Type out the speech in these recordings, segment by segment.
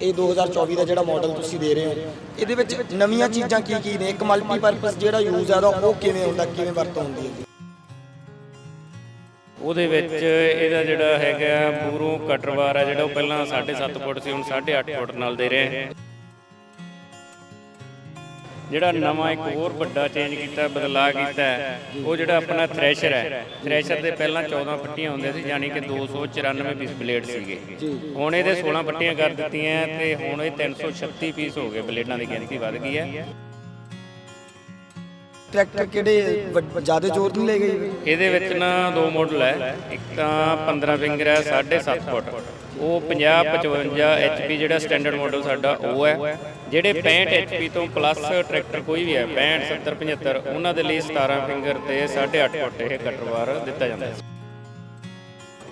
ਇਹ 2024 ਦਾ ਜਿਹੜਾ ਮਾਡਲ ਤੁਸੀਂ ਦੇ ਰਹੇ ਹੋ, ਇਹਦੇ ਵਿੱਚ ਨਵੀਆਂ ਚੀਜ਼ਾਂ ਕੀ ਕੀ ਨੇ? ਇੱਕ ਮਲਟੀਪਰਪਸ ਜਿਹੜਾ ਯੂਜ਼ ਹੈ ਉਹਦਾ ਉਹ ਕਿਵੇਂ ਹੁੰਦਾ, ਕਿਵੇਂ ਵਰਤੋਂ ਹੁੰਦੀ ਹੈ ਉਹਦੇ ਵਿੱਚ ਇਹਦਾ ਜਿਹੜਾ ਹੈਗਾ ਪੂਰੋਂ ਕਟਰਵਾਰ ਹੈ ਜਿਹੜਾ ਉਹ ਪਹਿਲਾਂ 7.5 ਫੁੱਟ ਸੀ, ਹੁਣ 8.5 ਫੁੱਟ ਨਾਲ ਦੇ ਰਹੇ ਹਾਂ ਜਿਹੜਾ ਨਵਾਂ ਇੱਕ ਹੋਰ ਵੱਡਾ ਚੇਂਜ ਕੀਤਾ ਬਦਲਾਅ ਕੀਤਾ ਹੈ, ਉਹ ਜਿਹੜਾ ਆਪਣਾ ਥ੍ਰੈਸ਼ਰ ਹੈ। ਥ੍ਰੈਸ਼ਰ ਦੇ ਪਹਿਲਾਂ 14 ਪੱਟੀਆਂ ਹੁੰਦੀਆਂ ਸੀ ਯਾਨੀ ਕਿ 294 ਪੀਸ ਬਲੇਡ ਸੀਗੇ। ਹੁਣ ਇਹਦੇ 16 ਪੱਟੀਆਂ ਕਰ ਦਿੱਤੀਆਂ ਤੇ ਹੁਣ ਇਹ 336 ਪੀਸ ਹੋ ਗਏ ਬਲੇਡਾਂ ਦੀ ਗਿਣਤੀ ਵੱਧ ਗਈ ਹੈ। ਟਰੈਕਟਰ ਕਿਹੜੇ ਜ਼ਿਆਦਾ ਜ਼ੋਰ ਨਹੀਂ ਲੈ ਗਏ? ਇਹਦੇ ਵਿੱਚ ਨਾ ਦੋ ਮਾਡਲ ਹੈ ਇੱਕ ਤਾਂ 15 ਫਿੰਗਰ ਹੈ 7.5 ਫੁੱਟ। ਉਹ 50 55 HP ਜਿਹੜਾ ਸਟੈਂਡਰਡ ਮਾਡਲ ਸਾਡਾ ਉਹ ਹੈ। ਜਿਹੜੇ 65 HP ਤੋਂ ਪਲੱਸ ਟਰੈਕਟਰ ਕੋਈ ਵੀ ਹੈ 65 70 75 ਉਹਨਾਂ ਦੇ ਲਈ 17 ਫਿੰਗਰ ਤੇ 8.5 ਫੁੱਟ ਇਹ ਕਟਰਵਾਰ ਦਿੱਤਾ ਜਾਂਦਾ ਹੈ।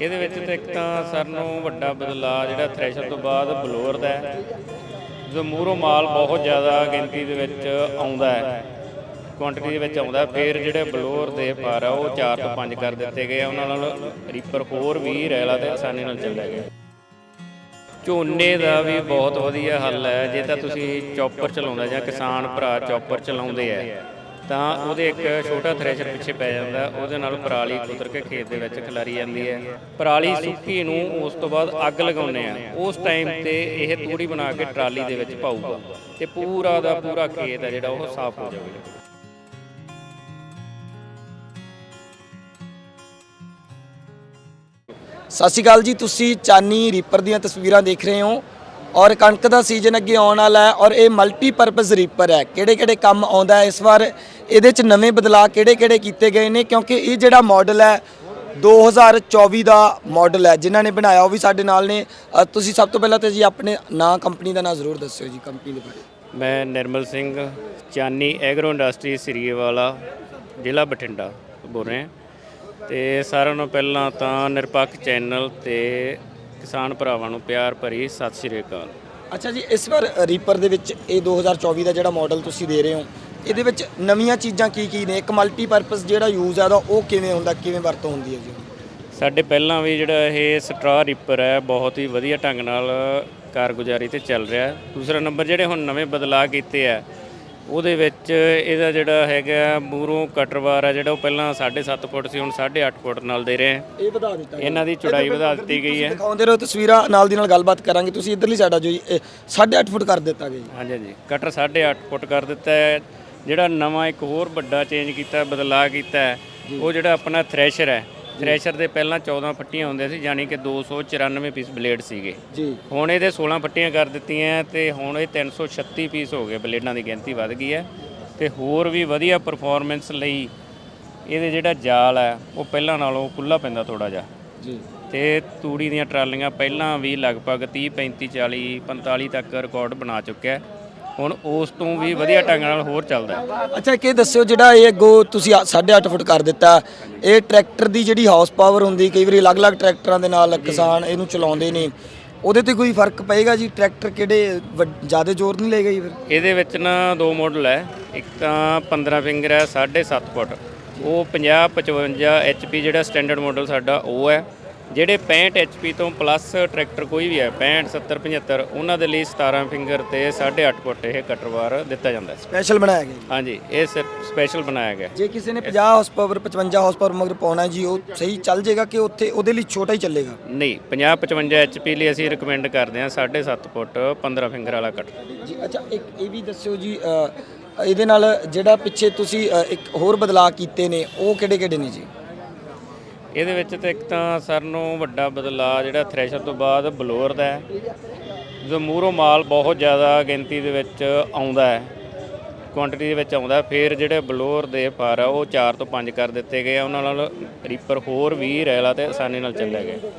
ਇਹਦੇ ਵਿੱਚ ਤਾਂ ਇੱਕ ਤਾਂ ਸਰ ਨੂੰ ਵੱਡਾ ਬਦਲਾਅ ਜਿਹੜਾ ਥ੍ਰੈਸ਼ਰ ਤੋਂ ਬਾਅਦ ਬਲੋਅਰ ਦਾ ਹੈ। ਜਦੋਂ ਮੂਹਰੋਂ ਮਾਲ ਬਹੁਤ ਜ਼ਿਆਦਾ ਗਿਣਤੀ ਦੇ ਵਿੱਚ ਆਉਂਦਾ ਹੈ। ਕੁਆਂਟੀਟੀ ਦੇ ਵਿੱਚ ਆਉਂਦਾ ਫਿਰ ਜਿਹੜੇ ਬਲੋਰ ਦੇ ਪਾਰ ਆ, ਉਹ 4 ਤੋਂ 5 ਕਰ ਦਿੱਤੇ ਗਏ ਆ। ਉਹਨਾਂ ਨਾਲ ਰੀਪਰ ਹੋਰ ਵੀ ਰੈਲਾ ਤੇ ਆਸਾਨੀ ਨਾਲ ਚੱਲਿਆ ਗਿਆ। ਝੋਨੇ ਦਾ ਵੀ ਬਹੁਤ ਵਧੀਆ ਹੱਲ ਹੈ। ਜੇ ਤਾਂ ਤੁਸੀਂ ਚੌਪਰ ਚਲਾਉਂਦਾ ਜਾਂ ਕਿਸਾਨ ਭਰਾ ਚੌਪਰ ਚਲਾਉਂਦੇ ਆ, ਤਾਂ ਉਹਦੇ ਇੱਕ ਛੋਟਾ ਥ੍ਰੈਸ਼ਰ ਪਿੱਛੇ ਪੈ ਜਾਂਦਾ। ਉਹਦੇ ਨਾਲ ਪਰਾਲੀ ਕੁਤਰ ਕੇ ਖੇਤ ਦੇ ਵਿੱਚ ਖਿਲਾਰੀ ਜਾਂਦੀ ਹੈ। ਪਰਾਲੀ ਸੁੱਕੀ ਨੂੰ ਉਸ ਤੋਂ ਬਾਅਦ ਅੱਗ ਲਗਾਉਂਦੇ ਆ। ਉਸ ਟਾਈਮ ਤੇ ਇਹ ਤੂੜੀ ਬਣਾ ਕੇ ਟਰਾਲੀ ਦੇ ਵਿੱਚ ਪਾਊਗਾ ਤੇ ਪੂਰਾ ਦਾ ਪੂਰਾ ਖੇਤ ਹੈ ਜਿਹੜਾ ਉਹ ਸਾਫ਼ ਹੋ ਜਾਊਗਾ ਸਤਿ ਸ਼੍ਰੀ ਅਕਾਲ ਜੀ ਤੁਸੀਂ ਚਾਨੀ ਰੀਪਰ ਦੀਆਂ ਤਸਵੀਰਾਂ ਦੇਖ ਰਹੇ ਹੋ ਔਰ ਕਣਕ ਦਾ ਸੀਜ਼ਨ ਅੱਗੇ ਆਉਣ ਵਾਲਾ ਹੈ ਔਰ ਇਹ ਮਲਟੀਪਰਪਸ ਰੀਪਰ ਹੈ। ਕਿਹੜੇ ਕਿਹੜੇ ਕੰਮ ਆਉਂਦਾ ਹੈ ਇਸ ਵਾਰ? ਇਹਦੇ ਚ ਨਵੇਂ ਬਦਲਾਅ ਕਿਹੜੇ ਕਿਹੜੇ ਕੀਤੇ ਗਏ ਨੇ? ਕਿਉਂਕਿ ਇਹ ਜਿਹੜਾ ਮਾਡਲ ਹੈ 2024 ਦਾ ਮਾਡਲ ਹੈ। ਜਿਨ੍ਹਾਂ ਨੇ ਬਣਾਇਆ ਉਹ ਵੀ ਸਾਡੇ ਨਾਲ ਨੇ। ਅ, ਤੁਸੀਂ ਸਭ ਤੋਂ ਪਹਿਲਾਂ ਤਾਂ ਜੀ ਆਪਣੇ ਨਾਂ ਕੰਪਨੀ ਦਾ ਨਾਂ ਜ਼ਰੂਰ ਦੱਸਿਓ ਜੀ ਕੰਪਨੀ ਦੇ ਬਾਰੇ। ਮੈਂ ਨਿਰਮਲ ਸਿੰਘ ਚਾਨੀ ਐਗਰੋ ਇੰਡਸਟਰੀ ਸਿਰੀਏਵਾਲਾ ਜ਼ਿਲ੍ਹਾ ਬਠਿੰਡਾ ਤੋਂ ਬੋਲ ਰਿਹਾ। ਤੇ ਸਾਰਿਆਂ ਨੂੰ ਪਹਿਲਾਂ ਤਾਂ ਨਿਰਪੱਖ ਚੈਨਲ ਤੇ ਕਿਸਾਨ ਭਰਾਵਾਂ ਨੂੰ ਪਿਆਰ ਭਰੀ ਸਤਿ ਸ਼੍ਰੀ ਅਕਾਲ। ਅੱਛਾ ਜੀ ਇਸ ਵਾਰ ਰੀਪਰ ਦੇ ਵਿੱਚ ਇਹ 2024 ਦਾ ਜਿਹੜਾ ਮਾਡਲ ਤੁਸੀਂ ਦੇ ਰਹੇ ਹੋ ਇਹਦੇ ਵਿੱਚ ਨਵੀਆਂ ਚੀਜ਼ਾਂ ਕੀ ਕੀ ਨੇ? ਇੱਕ ਮਲਟੀਪਰਪਸ ਜਿਹੜਾ ਯੂਜ਼ ਹੈ ਉਹਦਾ ਉਹ ਕਿਵੇਂ ਹੁੰਦਾ ਕਿਵੇਂ ਵਰਤੋਂ ਹੁੰਦੀ ਹੈ ਜੀ? ਸਾਡੇ ਪਹਿਲਾਂ ਵੀ ਜਿਹੜਾ ਇਹ ਸਟਰਾ ਰੀਪਰ ਹੈ ਬਹੁਤ ਹੀ ਵਧੀਆ ਢੰਗ ਨਾਲ ਕਾਰਗੁਜ਼ਾਰੀ ਤੇ ਚੱਲ ਰਿਹਾ। ਹੈ ਦੂਸਰਾ ਨੰਬਰ ਜਿਹੜੇ ਹੁਣ ਨਵੇਂ ਬਦਲਾਅ ਕੀਤੇ ਆ ਉਹਦੇ ਵਿੱਚ ਇਹਦਾ ਜਿਹੜਾ ਹੈਗਾ ਮੂਰੋਂ ਕਟਰਵਾਰ ਹੈ ਜਿਹੜਾ ਉਹ ਪਹਿਲਾਂ 7.5 ਫੁੱਟ ਸੀ ਹੁਣ 8.5 ਫੁੱਟ ਨਾਲ ਦੇ ਰਹੇ ਹਾਂ ਇਹ ਵਧਾ ਦਿੱਤਾ ਇਹਨਾਂ ਦੀ ਚੌੜਾਈ ਵਧਾ ਦਿੱਤੀ ਗਈ ਹੈ। ਦਿਖਾਉਂਦੇ ਰਹੋ ਤਸਵੀਰਾਂ ਨਾਲ ਦੀ ਨਾਲ ਗੱਲਬਾਤ ਕਰਾਂਗੇ। ਤੁਸੀਂ ਇਧਰਲੀ ਸਾਈਡ ਆ ਜੋ ਜੀ 8.5 ਫੁੱਟ ਕਰ ਦਿੱਤਾ ਗਿਆ ਜੀ। ਹਾਂਜੀ ਹਾਂਜੀ। ਕਟਰ 8.5 ਫੁੱਟ ਕਰ ਦਿੱਤਾ ਹੈ। ਜਿਹੜਾ ਨਵਾਂ ਇੱਕ ਹੋਰ ਵੱਡਾ ਚੇਂਜ ਕੀਤਾ ਬਦਲਾਅ ਕੀਤਾ ਉਹ ਜਿਹੜਾ ਆਪਣਾ ਥ੍ਰੈਸ਼ਰ ਹੈ ਥ੍ਰੈਸ਼ਰ ਦੇ ਪਹਿਲਾਂ 14 ਪੱਟੀਆਂ ਹੁੰਦੀਆਂ ਸੀ ਯਾਨੀ ਕਿ 294 ਪੀਸ ਬਲੇਡ ਸੀਗੇ। ਜੀ। ਹੁਣ ਇਹਦੇ 16 ਪੱਟੀਆਂ ਕਰ ਦਿੱਤੀਆਂ ਤੇ ਹੁਣ ਇਹ 336 ਪੀਸ ਹੋ ਗਏ ਬਲੇਡਾਂ ਦੀ ਗਿਣਤੀ ਵੱਧ ਗਈ ਹੈ ਤੇ ਹੋਰ ਵੀ ਵਧੀਆ ਪਰਫਾਰਮੈਂਸ ਲਈ ਇਹਦੇ ਜਿਹੜਾ ਜਾਲ ਹੈ ਉਹ ਪਹਿਲਾਂ ਨਾਲੋਂ ਖੁੱਲਾ ਪੈਂਦਾ ਥੋੜਾ ਜਿਹਾ। ਜੀ। ਤੇ ਤੂੜੀ ਦੀਆਂ ਟਰਾਲੀਆਂ ਪਹਿਲਾਂ ਵੀ ਲਗਭਗ 30 35 40 45 ਤੱਕ ਰਿਕਾਰਡ ਬਣਾ ਚੁੱਕਿਆ। ਹੁਣ ਉਸ ਤੋਂ ਵੀ ਵਧੀਆ ਢੰਗ ਨਾਲ ਹੋਰ ਚੱਲਦਾ ਹੈ। ਅੱਛਾ ਇੱਕ ਇਹ ਦੱਸਿਓ ਜਿਹੜਾ ਇਹ ਅੱਗੋਂ ਤੁਸੀਂ 8.5 ਫੁੱਟ ਕਰ ਦਿੱਤਾ ਇਹ ਟਰੈਕਟਰ ਦੀ ਜਿਹੜੀ ਹਾਊਸ ਪਾਵਰ ਹੁੰਦੀ ਕਈ ਵਾਰੀ ਅਲੱਗ-ਅਲੱਗ ਟਰੈਕਟਰਾਂ ਦੇ ਨਾਲ ਕਿਸਾਨ ਇਹਨੂੰ ਚਲਾਉਂਦੇ ਨੇ। ਉਹਦੇ ਤੇ ਕੋਈ ਫ਼ਰਕ ਪਏਗਾ ਜੀ? ਟਰੈਕਟਰ ਕਿਹੜੇ ਜ਼ਿਆਦਾ ਜ਼ੋਰ ਨਹੀਂ ਲਏਗਾ ਜੀ ਫਿਰ? ਇਹਦੇ ਵਿੱਚ ਨਾ ਦੋ ਮਾਡਲ ਹੈ। ਇੱਕ ਤਾਂ 15 ਫਿੰਗਰ ਹੈ 7.5 ਫੁੱਟ। ਉਹ 50 55 HP ਜਿਹੜਾ ਸਟੈਂਡਰਡ ਮਾਡਲ ਸਾਡਾ ਉਹ ਹੈ। ਜਿਹੜੇ 65 HP ਤੋਂ ਪਲੱਸ ਟਰੈਕਟਰ ਕੋਈ ਵੀ ਹੈ 65 70 75 ਉਹਨਾਂ ਦੇ ਲਈ 17 ਫਿੰਗਰ ਤੇ 8.5 ਫੁੱਟ ਇਹ ਕਟਰਵਾਰ ਦਿੱਤਾ ਜਾਂਦਾ ਹੈ ਸਪੈਸ਼ਲ ਬਣਾਇਆ ਗਿਆ ਜੀ। ਹਾਂਜੀ ਇਹ ਸਿਰਫ ਸਪੈਸ਼ਲ ਬਣਾਇਆ ਗਿਆ ਹੈ। ਜੇ ਕਿਸੇ ਨੇ 50 ਹਾਰਸ ਪਾਵਰ 55 ਹਾਰਸ ਪਾਵਰ ਮਗਰ ਪਾਉਣਾ ਜੀ ਉਹ ਸਹੀ ਚੱਲ ਜਾਏਗਾ ਕਿ ਉੱਥੇ ਉਹਦੇ ਲਈ ਛੋਟਾ ਹੀ ਚੱਲੇਗਾ ਨਹੀਂ 50 55 HP ਲਈ ਅਸੀਂ ਰეკਮੈਂਡ ਕਰਦੇ ਹਾਂ 7.5 ਫੁੱਟ 15 ਫਿੰਗਰ ਵਾਲਾ ਕਟਰ ਜੀ ਅੱਛਾ ਇੱਕ ਇਹ ਵੀ ਦੱਸਿਓ ਜੀ ਅ, ਇਹਦੇ ਨਾਲ ਜਿਹੜਾ ਪਿੱਛੇ ਤੁਸੀਂ ਅ, ਇੱਕ ਹੋਰ ਬਦਲਾਅ ਕੀਤੇ ਨੇ ਉਹ ਕਿਹੜੇ ਕਿਹੜੇ ਨੇ ਜੀ ਇਹਦੇ ਵਿੱਚ ਤਾਂ ਇੱਕ ਤਾਂ ਸਰ ਨੂੰ ਵੱਡਾ ਬਦਲਾਅ ਜਿਹੜਾ ਥ੍ਰੈਸ਼ਰ ਤੋਂ ਬਾਅਦ ਬਲੋਅਰ ਦਾ ਹੈ। ਜਦੋਂ ਮੂਹਰੋਂ ਮਾਲ ਬਹੁਤ ਜ਼ਿਆਦਾ ਗਿਣਤੀ ਦੇ ਵਿੱਚ ਆਉਂਦਾ ਹੈ। ਕੁਆਂਟੀਟੀ ਦੇ ਵਿੱਚ ਆਉਂਦਾ ਫਿਰ ਜਿਹੜੇ ਬਲੋਅਰ ਦੇ ਪਰ ਆ ਉਹ 4 ਤੋਂ 5 ਕਰ ਦਿੱਤੇ ਗਏ ਆ। ਉਹਨਾਂ ਨਾਲ ਰੀਪਰ ਹੋਰ ਵੀ ਰੈਲਾ ਤੇ ਆਸਾਨੀ ਨਾਲ ਚੱਲਿਆ ਗਿਆ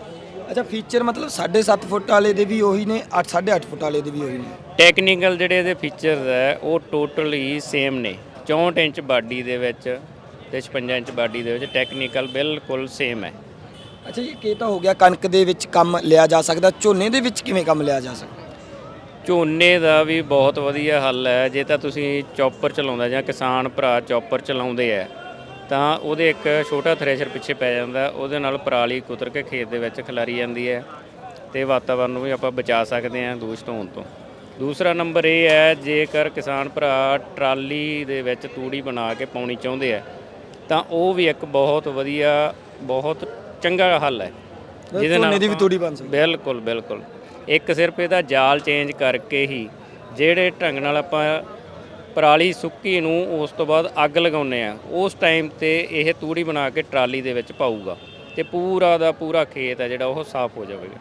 ਅੱਛਾ ਫੀਚਰ ਮਤਲਬ 7.5 ਫੁੱਟ ਵਾਲੇ ਦੇ ਵੀ ਉਹੀ ਨੇ 8 8.5 ਫੁੱਟ ਵਾਲੇ ਦੇ ਵੀ ਉਹੀ ਨੇ? ਟੈਕਨੀਕਲ ਜਿਹੜੇ ਇਹਦੇ ਫੀਚਰਸ ਹੈ ਉਹ ਟੋਟਲੀ ਸੇਮ ਨੇ। 64 ਇੰਚ ਬਾਡੀ ਦੇ ਵਿੱਚ ਤੇ 56 ਇੰਚ ਬਾਡੀ ਦੇ ਵਿੱਚ ਟੈਕਨੀਕਲ ਬਿਲਕੁਲ ਸੇਮ ਹੈ। ਅੱਛਾ ਜੀ ਇਹ ਤਾਂ ਹੋ ਗਿਆ ਕਣਕ ਦੇ ਵਿੱਚ ਕੰਮ ਲਿਆ ਜਾ ਸਕਦਾ ਝੋਨੇ ਦੇ ਵਿੱਚ ਕਿਵੇਂ ਕੰਮ ਲਿਆ ਜਾ ਸਕਦਾ? ਝੋਨੇ ਦਾ ਵੀ ਬਹੁਤ ਵਧੀਆ ਹੱਲ ਹੈ ਜੇ ਤਾਂ ਤੁਸੀਂ ਚੌਪਰ ਚਲਾਉਂਦਾ ਜਾਂ ਕਿਸਾਨ ਭਰਾ ਚੌਪਰ ਚਲਾਉਂਦੇ ਆ ਤਾਂ ਉਹਦੇ ਇੱਕ ਛੋਟਾ ਥ੍ਰੈਸ਼ਰ ਪਿੱਛੇ ਪੈ ਜਾਂਦਾ ਉਹਦੇ ਨਾਲ ਪਰਾਲੀ ਕੁਤਰ ਕੇ ਖੇਤ ਦੇ ਵਿੱਚ ਖਿਲਾਰੀ ਜਾਂਦੀ ਹੈ ਤੇ ਵਾਤਾਵਰਨ ਨੂੰ ਵੀ ਆਪਾਂ ਬਚਾ ਸਕਦੇ ਹਾਂ ਦੂਸ਼ਿਤ ਹੋਣ ਤੋਂ। ਦੂਸਰਾ ਨੰਬਰ ਇਹ ਹੈ ਜੇਕਰ ਕਿਸਾਨ ਭਰਾ ਟਰਾਲੀ ਦੇ ਵਿੱਚ ਤੂੜੀ ਬਣਾ ਕੇ ਪਾਉਣੀ ਚਾਹੁੰਦੇ ਆ ਤਾਂ ਉਹ ਵੀ ਇੱਕ ਬਹੁਤ ਵਧੀਆ ਬਹੁਤ ਚੰਗਾ ਹੱਲ ਹੈ। ਝੋਨੇ ਦੀ ਵੀ ਆਪਾਂ- ਤੂੜੀ ਬਣ ਸਕਦੀ ਬਿਲਕੁਲ ਬਿਲਕੁਲ। ਇੱਕ ਸਿਰਫ ਇਹਦਾ ਜਾਲ ਚੇਂਜ ਕਰਕੇ ਹੀ ਜਿਹੜੇ ਢੰਗ ਨਾਲ ਆਪਾਂ ਪਰਾਲੀ ਸੁੱਕੀ ਨੂੰ ਉਸ ਤੋਂ ਬਾਅਦ ਅੱਗ ਲਗਾਉਂਦੇ ਆ ਉਸ ਟਾਈਮ ਤੇ ਇਹ ਤੂੜੀ ਬਣਾ ਕੇ ਟਰਾਲੀ ਦੇ ਵਿੱਚ ਪਾਊਗਾ ਤੇ ਪੂਰਾ ਦਾ ਪੂਰਾ ਖੇਤ ਹੈ ਜਿਹੜਾ ਉਹ ਸਾਫ਼ ਹੋ ਜਾਵੇਗਾ।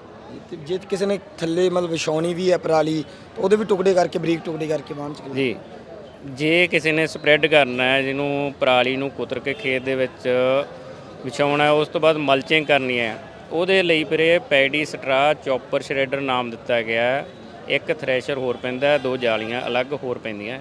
ਤੇ ਜੇ ਕਿਸੇ ਨੇ ਥੱਲੇ ਮਤਲਬ ਵਿਛਾਉਣੀ ਵੀ ਹੈ ਪਰਾਲੀ ਤਾਂ ਉਹਦੇ ਵੀ ਟੁਕੜੇ ਕਰਕੇ ਬਰੀਕ ਟੁਕੜੇ ਕਰਕੇ ਬਾਹਰ ਚ ਜੀ। ਜੇ ਕਿਸੇ ਨੇ ਸਪਰੈਡ ਕਰਨਾ ਹੈ ਜਿਹਨੂੰ ਪਰਾਲੀ ਨੂੰ ਕੁਤਰ ਕੇ ਖੇਤ ਦੇ ਵਿੱਚ ਵਿਛਾਉਣਾ ਹੈ ਉਸ ਤੋਂ ਬਾਅਦ ਮਲਚਿੰਗ ਕਰਨੀ ਹੈ ਉਹਦੇ ਲਈ ਫਿਰ ਇਹ ਪੈਡੀ ਸਟਰਾ ਚੌਪਰ ਸ਼੍ਰੈਡਰ ਨਾਮ ਦਿੱਤਾ ਗਿਆ ਹੈ। ਇੱਕ ਥ੍ਰੈਸ਼ਰ ਹੋਰ ਪੈਂਦਾ ਦੋ ਜਾਲੀਆਂ ਅਲੱਗ ਹੋਰ ਪੈਂਦੀਆਂ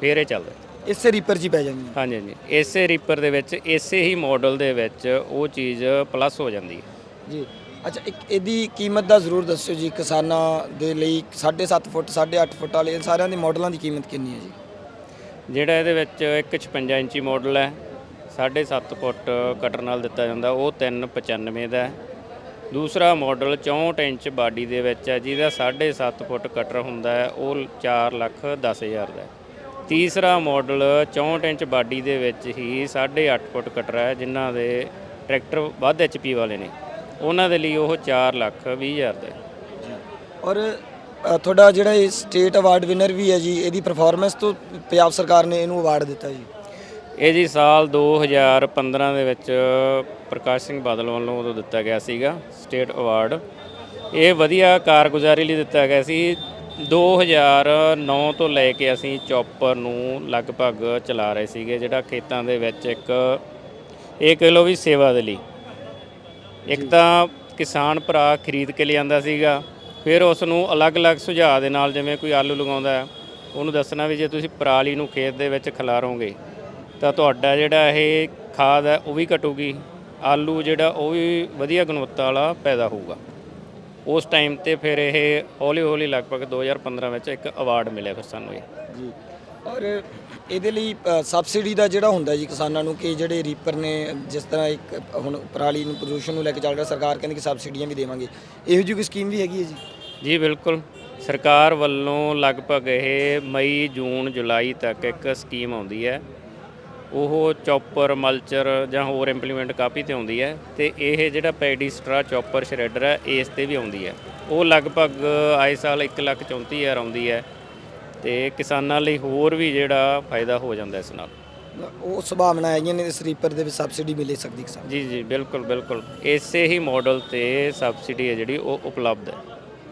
ਫਿਰ ਇਹ ਚੱਲਦਾ ਇਸੇ ਰੀਪਰ 'ਚ ਹੀ ਪੈ ਜਾਂਦੀ ਹੈ। ਹਾਂਜੀ ਹਾਂਜੀ। ਇਸੇ ਰੀਪਰ ਦੇ ਵਿੱਚ ਇਸੇ ਹੀ ਮਾਡਲ ਦੇ ਵਿੱਚ ਉਹ ਚੀਜ਼ ਪਲੱਸ ਹੋ ਜਾਂਦੀ ਹੈ। ਜੀ। ਅੱਛਾ ਇੱਕ ਇਹਦੀ ਕੀਮਤ ਦਾ ਜ਼ਰੂਰ ਦੱਸਿਓ ਜੀ ਕਿਸਾਨਾਂ ਦੇ ਲਈ 7.5 ਫੁੱਟ 8.5 ਫੁੱਟ ਵਾਲੇ ਸਾਰਿਆਂ ਦੀ ਮਾਡਲਾਂ ਦੀ ਕੀਮਤ ਕਿੰਨੀ ਹੈ ਜੀ? ਜਿਹੜਾ ਇਹਦੇ ਵਿੱਚ ਇੱਕ 56 ਇੰਚੀ ਮਾਡਲ ਹੈ 7.5 ਫੁੱਟ ਕਟਰ ਨਾਲ ਦਿੱਤਾ ਜਾਂਦਾ, ਉਹ 395 ਦਾ ਹੈ। ਦੂਸਰਾ ਮਾਡਲ 64 ਇੰਚ ਬਾਡੀ ਦੇ ਵਿੱਚ ਹੈ, ਜਿਹਦਾ 7.5 ਫੁੱਟ ਕਟਰ ਹੁੰਦਾ ਹੈ, ਉਹ 4 ਲੱਖ 10 ਹਜ਼ਾਰ ਦਾ ਹੈ। ਤੀਸਰਾ ਮਾਡਲ 64 ਇੰਚ ਬਾਡੀ ਦੇ ਵਿੱਚ ਹੀ 8.5 ਫੁੱਟ ਕਟਰ ਹੈ, ਜਿਨ੍ਹਾਂ ਦੇ ਟਰੈਕਟਰ ਵੱਧ ਐਚਪੀ ਵਾਲੇ ਨੇ। ਉਹਨਾਂ ਦੇ ਲਈ ਉਹ 4 ਲੱਖ 20 ਹਜ਼ਾਰ ਦਾ ਹੈ। ਔਰ ਤੁਹਾਡਾ ਜਿਹੜਾ ਇਹ ਸਟੇਟ ਅਵਾਰਡ ਵਿਨਰ ਵੀ ਹੈ ਜੀ ਇਹਦੀ ਪਰਫਾਰਮੈਂਸ ਤੋਂ ਪੰਜਾਬ ਸਰਕਾਰ ਨੇ ਇਹਨੂੰ ਅਵਾਰਡ ਦਿੱਤਾ ਜੀ। ਇਹ ਜੀ ਸਾਲ 2015 ਦੇ ਵਿੱਚ ਪ੍ਰਕਾਸ਼ ਸਿੰਘ ਬਾਦਲ ਵੱਲੋਂ ਉਦੋਂ ਦਿੱਤਾ ਗਿਆ ਸੀਗਾ ਸਟੇਟ ਅਵਾਰਡ ਇਹ ਵਧੀਆ ਕਾਰਗੁਜ਼ਾਰੀ ਲਈ ਦਿੱਤਾ ਗਿਆ ਸੀ। 2009 ਤੋਂ ਲੈ ਕੇ ਅਸੀਂ ਚੌਪਰ ਨੂੰ ਲਗਭਗ ਚਲਾ ਰਹੇ ਸੀਗੇ ਜਿਹੜਾ ਖੇਤਾਂ ਦੇ ਵਿੱਚ ਇੱਕ ਇਹ ਕਹਿ ਲਓ ਵੀ ਸੇਵਾ ਦੇ ਲਈ। ਇੱਕ ਤਾਂ ਕਿਸਾਨ ਭਰਾ ਖਰੀਦ ਕੇ ਲਿਆਂਦਾ ਸੀਗਾ। ਫਿਰ ਉਸ ਨੂੰ ਅਲੱਗ-ਅਲੱਗ ਸੁਝਾਅ ਦੇ ਨਾਲ ਜਿਵੇਂ ਕੋਈ ਆਲੂ ਲਗਾਉਂਦਾ ਉਹਨੂੰ ਦੱਸਣਾ ਵੀ ਜੇ ਤੁਸੀਂ ਪਰਾਲੀ ਨੂੰ ਖੇਤ ਦੇ ਵਿੱਚ ਖਿਲਾਰੋਗੇ, ਤਾਂ ਤੁਹਾਡਾ ਜਿਹੜਾ ਇਹ ਖਾਦ ਹੈ ਉਹ ਵੀ ਘਟੂਗੀ, ਆਲੂ ਜਿਹੜਾ ਉਹ ਵੀ ਵਧੀਆ ਗੁਣਵੱਤਾ ਵਾਲਾ ਪੈਦਾ ਹੋਊਗਾ। ਉਸ ਟਾਈਮ ਤੇ ਫਿਰ ਇਹ ਹੌਲੀ-ਹੌਲੀ ਲਗਭਗ 2015 ਵਿੱਚ ਇੱਕ ਅਵਾਰਡ ਮਿਲਿਆ ਫਿਰ ਸਾਨੂੰ ਇਹ। ਜੀ, ਔਰ ਇਹਦੇ ਲਈ ਸਬਸਿਡੀ ਦਾ ਜਿਹੜਾ ਹੁੰਦਾ ਜੀ ਕਿਸਾਨਾਂ ਨੂੰ ਕਿ ਜਿਹੜੇ ਰੀਪਰ ਨੇ, ਜਿਸ ਤਰ੍ਹਾਂ ਇੱਕ ਹੁਣ ਪਰਾਲੀ ਨੂੰ ਪ੍ਰਦੂਸ਼ਣ ਨੂੰ ਲੈ ਕੇ ਚੱਲ ਰਿਹਾ, ਸਰਕਾਰ ਕਹਿੰਦੀ ਕਿ ਸਬਸਿਡੀਆਂ ਵੀ ਦੇਵਾਂਗੇ। ਇਹੋ ਜਿਹੀ ਕੋਈ ਸਕੀਮ ਵੀ ਹੈਗੀ ਹੈ ਜੀ? ਜੀ ਬਿਲਕੁਲ। ਸਰਕਾਰ ਵੱਲੋਂ ਲਗਭਗ ਇਹ ਮਈ ਜੂਨ ਜੁਲਾਈ ਤੱਕ ਇੱਕ ਸਕੀਮ ਆਉਂਦੀ ਹੈ। ਉਹ ਚੌਪਰ ਮਲਚਰ ਜਾਂ ਹੋਰ ਇੰਪਲੀਮੈਂਟ ਕਾਪੀ ਤੇ ਆਉਂਦੀ ਹੈ ਤੇ ਇਹ ਜਿਹੜਾ ਪੈਡੀ ਸਟਰਾ ਚੌਪਰ ਸ਼੍ਰੈਡਰ ਹੈ ਇਸ ਤੇ ਵੀ ਆਉਂਦੀ ਹੈ। ਉਹ ਲਗਭਗ ਆਏ ਸਾਲ 134000 ਆਉਂਦੀ ਹੈ ਤੇ ਕਿਸਾਨਾਂ ਲਈ ਹੋਰ ਵੀ ਜਿਹੜਾ ਫਾਇਦਾ ਹੋ ਜਾਂਦਾ ਇਸ ਨਾਲ। ਉਹ ਸੰਭਾਵਨਾ ਹੈਗੀਆਂ ਨੇ ਇਸ ਰੀਪਰ ਦੇ ਵਿੱਚ ਸਬਸਿਡੀ ਮਿਲੇ ਸਕਦੀ ਕਿਸਾਨ ਜੀ ਜੀ ਬਿਲਕੁਲ ਬਿਲਕੁਲ। ਇਸੇ ਹੀ ਮਾਡਲ ਤੇ ਸਬਸਿਡੀ ਹੈ ਜਿਹੜੀ ਉਹ ਉਪਲਬਧ ਹੈ।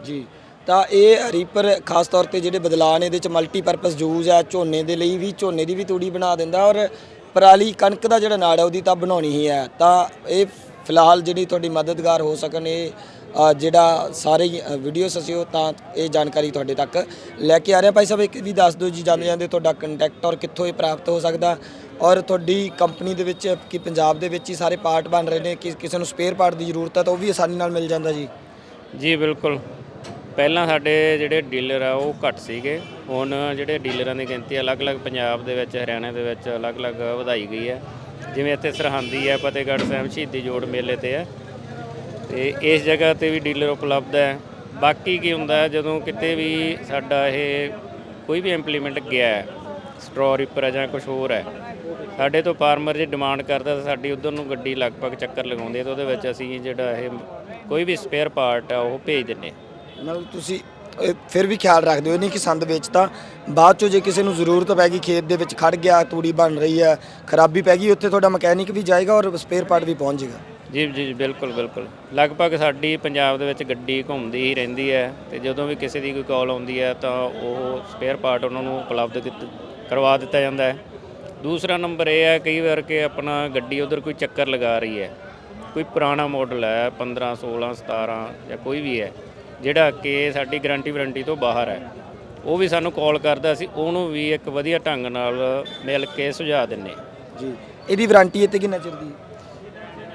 ਜੀ। ਤਾਂ ਇਹ ਰੀਪਰ ਖਾਸ ਤੌਰ ਤੇ ਜਿਹੜੇ ਬਦਲਾਅ ਨੇ ਇਹਦੇ ਚ ਮਲਟੀਪਰਪਸ ਯੂਜ਼ ਹੈ ਝੋਨੇ ਦੇ ਲਈ ਵੀ ਝੋਨੇ ਦੀ ਵੀ ਤੂੜੀ ਬਣਾ ਦਿੰਦਾ ਔਰ ਪਰਾਲੀ ਕਣਕ ਦਾ ਜਿਹੜਾ ਨਾੜ ਹੈ ਉਹਦੀ ਤਾਂ ਬਣਾਉਣੀ ਹੀ ਹੈ। ਤਾਂ ਇਹ ਫਿਲਹਾਲ ਜਿਹੜੀ ਤੁਹਾਡੀ ਮਦਦਗਾਰ ਹੋ ਸਕਣ ਇਹ ਅ, ਜਿਹੜਾ ਸਾਰੇ ਵੀਡੀਓਸ ਅਸੀਂ ਉਹ ਤਾਂ ਇਹ ਜਾਣਕਾਰੀ ਤੁਹਾਡੇ ਤੱਕ ਲੈ ਕੇ ਆ ਰਹੇ ਹਾਂ। ਭਾਈ ਸਾਹਿਬ ਇੱਕ ਵੀ ਦੱਸ ਦਿਓ ਜੀ ਜਾਂਦੇ ਜਾਂਦੇ ਤੁਹਾਡਾ ਕੰਟੈਕਟ ਔਰ ਕਿੱਥੋਂ ਇਹ ਪ੍ਰਾਪਤ ਹੋ ਸਕਦਾ ਔਰ ਤੁਹਾਡੀ ਕੰਪਨੀ ਦੇ ਵਿੱਚ ਕਿ ਪੰਜਾਬ ਦੇ ਵਿੱਚ ਹੀ ਸਾਰੇ ਪਾਰਟ ਬਣ ਰਹੇ ਨੇ ਕਿ ਕਿਸੇ ਨੂੰ ਸਪੇਅਰ ਪਾਰਟ ਦੀ ਜ਼ਰੂਰਤ ਹੈ ਤਾਂ ਉਹ ਵੀ ਆਸਾਨੀ ਨਾਲ ਮਿਲ ਜਾਂਦਾ ਜੀ। ਜੀ ਬਿਲਕੁਲ। ਪਹਿਲਾਂ ਸਾਡੇ ਜਿਹੜੇ ਡੀਲਰ ਆ, ਉਹ ਘੱਟ ਸੀਗੇ। ਹੁਣ ਜਿਹੜੇ ਡੀਲਰਾਂ ਦੀ ਗਿਣਤੀ ਅਲੱਗ-ਅਲੱਗ ਪੰਜਾਬ ਦੇ ਵਿੱਚ, ਹਰਿਆਣਾ ਦੇ ਵਿੱਚ ਅਲੱਗ-ਅਲੱਗ ਵਧਾਈ ਗਈ ਹੈ। ਜਿਵੇਂ ਇੱਥੇ ਸਰਹੰਦੀ ਹੈ, ਫਤਿਹਗੜ੍ਹ ਸਾਹਿਬ ਸ਼ਹੀਦੀ ਜੋੜ ਮੇਲੇ ਤੇ ਹੈ। ਤੇ ਇਸ ਜਗ੍ਹਾ ਤੇ ਵੀ ਡੀਲਰ ਉਪਲਬਧ ਹੈ। ਬਾਕੀ ਕੀ ਹੁੰਦਾ, ਜਦੋਂ ਕਿਤੇ ਵੀ ਸਾਡਾ ਇਹ ਕੋਈ ਵੀ ਇੰਪਲੀਮੈਂਟ ਗਿਆ ਹੈ ਸਟ੍ਰੋ ਰੀਪਰ ਹੈ ਜਾਂ ਕੁਝ ਹੋਰ ਹੈ, ਸਾਡੇ ਤੋਂ ਫਾਰਮਰ ਜੇ ਡਿਮਾਂਡ ਕਰਦਾ ਤਾਂ ਸਾਡੀ ਉਧਰ ਨੂੰ ਗੱਡੀ ਲਗਭਗ ਚੱਕਰ ਲਗਾਉਂਦੀ ਹੈ ਤਾਂ ਉਹਦੇ ਵਿੱਚ ਅਸੀਂ ਜਿਹੜਾ ਇਹ ਕੋਈ ਵੀ ਸਪੇਅਰ ਪਾਰਟ ਆ, ਉਹ ਭੇਜ ਦਿੰਨੇ ਮਤਲਬ ਤੁਸੀਂ ਇਹ ਫਿਰ ਵੀ ਖਿਆਲ ਰੱਖਦੇ ਹੋ ਇਹ ਨਹੀਂ ਕਿ ਸੰਦ ਵੇਚਤਾ। ਬਾਅਦ ਚੋਂ ਜੇ ਕਿਸੇ ਨੂੰ ਜ਼ਰੂਰਤ ਪੈ ਗਈ ਖੇਤ ਦੇ ਵਿੱਚ ਖੜ ਗਿਆ ਤੂੜੀ ਬਣ ਰਹੀ ਹੈ ਖਰਾਬੀ ਪੈ ਗਈ ਉੱਥੇ ਤੁਹਾਡਾ ਮਕੈਨਿਕ ਵੀ ਜਾਏਗਾ ਔਰ ਸਪੇਅਰ ਪਾਰਟ ਵੀ ਪਹੁੰਚ ਜਾਏਗਾ ਜੀ ਜੀ ਜੀ, ਬਿਲਕੁਲ ਬਿਲਕੁਲ। ਲਗਭਗ ਸਾਡੀ ਪੰਜਾਬ ਦੇ ਵਿੱਚ ਗੱਡੀ ਘੁੰਮਦੀ ਹੀ ਰਹਿੰਦੀ ਹੈ ਤੇ ਜਦੋਂ ਵੀ ਕਿਸੇ ਦੀ ਕੋਈ ਕਾਲ ਆਉਂਦੀ ਹੈ ਤਾਂ ਉਹ ਸਪੇਅਰ ਪਾਰਟ ਉਹਨਾਂ ਨੂੰ ਉਪਲਬਧ ਕੀਤ- ਕਰਵਾ ਦਿੱਤਾ ਜਾਂਦਾ ਹੈ। ਦੂਸਰਾ ਨੰਬਰ ਇਹ ਹੈ ਕਈ ਵਾਰ ਕਿ ਆਪਣਾ ਗੱਡੀ ਉਧਰ ਕੋਈ ਚੱਕਰ ਲਗਾ ਰਹੀ ਹੈ। ਕੋਈ ਪੁਰਾਣਾ ਮਾਡਲ ਹੈ 15 16 17 ਜਾਂ ਕੋਈ ਵੀ ਹੈ। ਜਿਹੜਾ ਕਿ ਸਾਡੀ ਗਾਰੰਟੀ ਵਾਰੰਟੀ ਤੋਂ ਬਾਹਰ ਹੈ ਉਹ ਵੀ ਸਾਨੂੰ ਕਾਲ ਕਰਦਾ ਸੀ ਉਹਨੂੰ ਵੀ ਇੱਕ ਵਧੀਆ ਢੰਗ ਨਾਲ ਮਿਲ ਕੇ ਸੁਝਾ ਦਿੰਨੇ ਜੀ ਇਹਦੀ ਵਾਰੰਟੀ ਇੱਥੇ ਕਿੰਨਾ ਚਿਰ ਦੀ?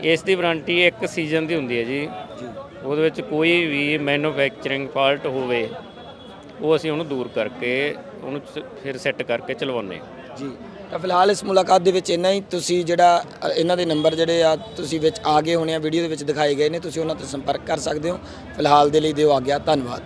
ਇਸ ਦੀ ਵਾਰੰਟੀ ਇੱਕ ਸੀਜ਼ਨ ਦੀ ਹੁੰਦੀ ਹੈ ਜੀ। ਉਹਦੇ ਵਿੱਚ ਕੋਈ ਵੀ ਮੈਨੂਫੈਕਚਰਿੰਗ ਫਾਲਟ ਹੋਵੇ ਉਹ ਅਸੀਂ ਉਹਨੂੰ ਦੂਰ ਕਰਕੇ ਉਹਨੂੰ ਫਿਰ ਸੈੱਟ ਕਰਕੇ ਚਲਵਾਉਂਦੇ ਜੀ। ਤਾਂ ਫਿਲਹਾਲ ਇਸ ਮੁਲਾਕਾਤ ਦੇ ਵਿੱਚ ਇੰਨਾ ਹੀ। ਤੁਸੀਂ ਜਿਹੜਾ ਅ, ਇਹਨਾਂ ਦੇ ਨੰਬਰ ਜਿਹੜੇ ਆ ਤੁਸੀਂ ਵਿੱਚ ਆ ਗਏ ਹੋਣੇ ਆ ਵੀਡੀਓ ਦੇ ਵਿੱਚ ਦਿਖਾਏ ਗਏ ਨੇ ਤੁਸੀਂ ਉਹਨਾਂ ਤੋਂ ਸੰਪਰਕ ਕਰ ਸਕਦੇ ਹੋ। ਫਿਲਹਾਲ ਦੇ ਲਈ ਦਿਓ ਆ ਗਿਆ ਧੰਨਵਾਦ।